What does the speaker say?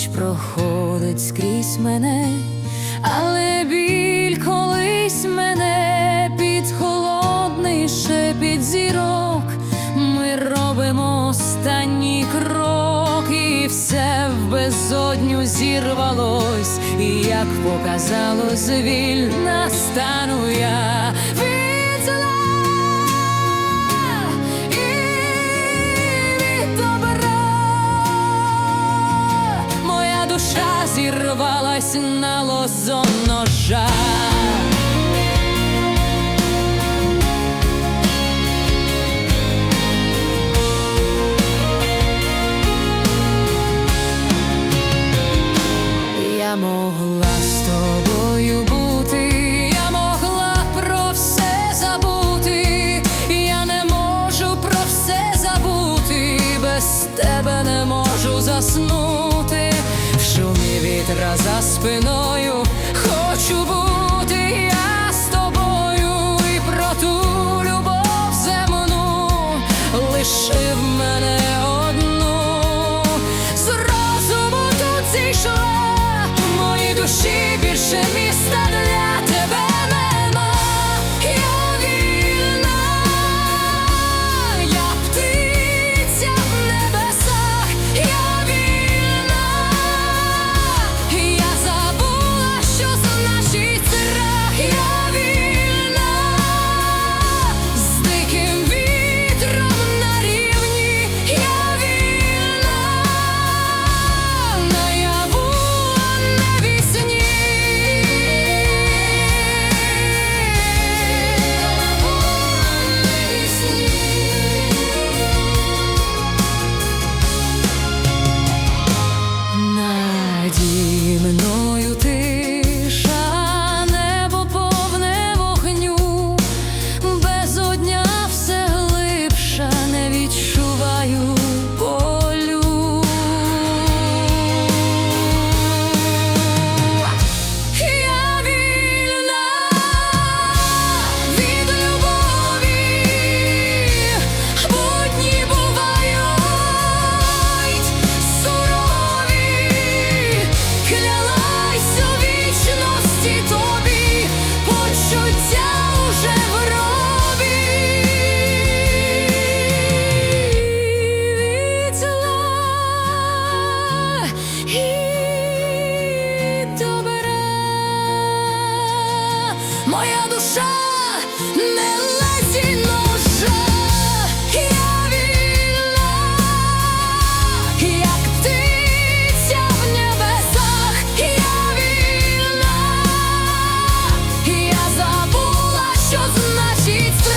дощ проходить скрізь мене, але біль колись мене під холодний шепіт зірок. Ми робимо останній крок, і все в безодню зірвалось, і як показалось, вільна стану я від зірвалась на лозо ножа. Я могла з тобою бути, я могла про все забути, я не можу про все забути, без тебе не можу заснути, за спиною. Хочу бути я з тобою і про ту любов земну. Лишив мене одну. З розуму тут зійшла душі більше не леті ножа, я вільна, як птиця в небесах, я вільна, що значить.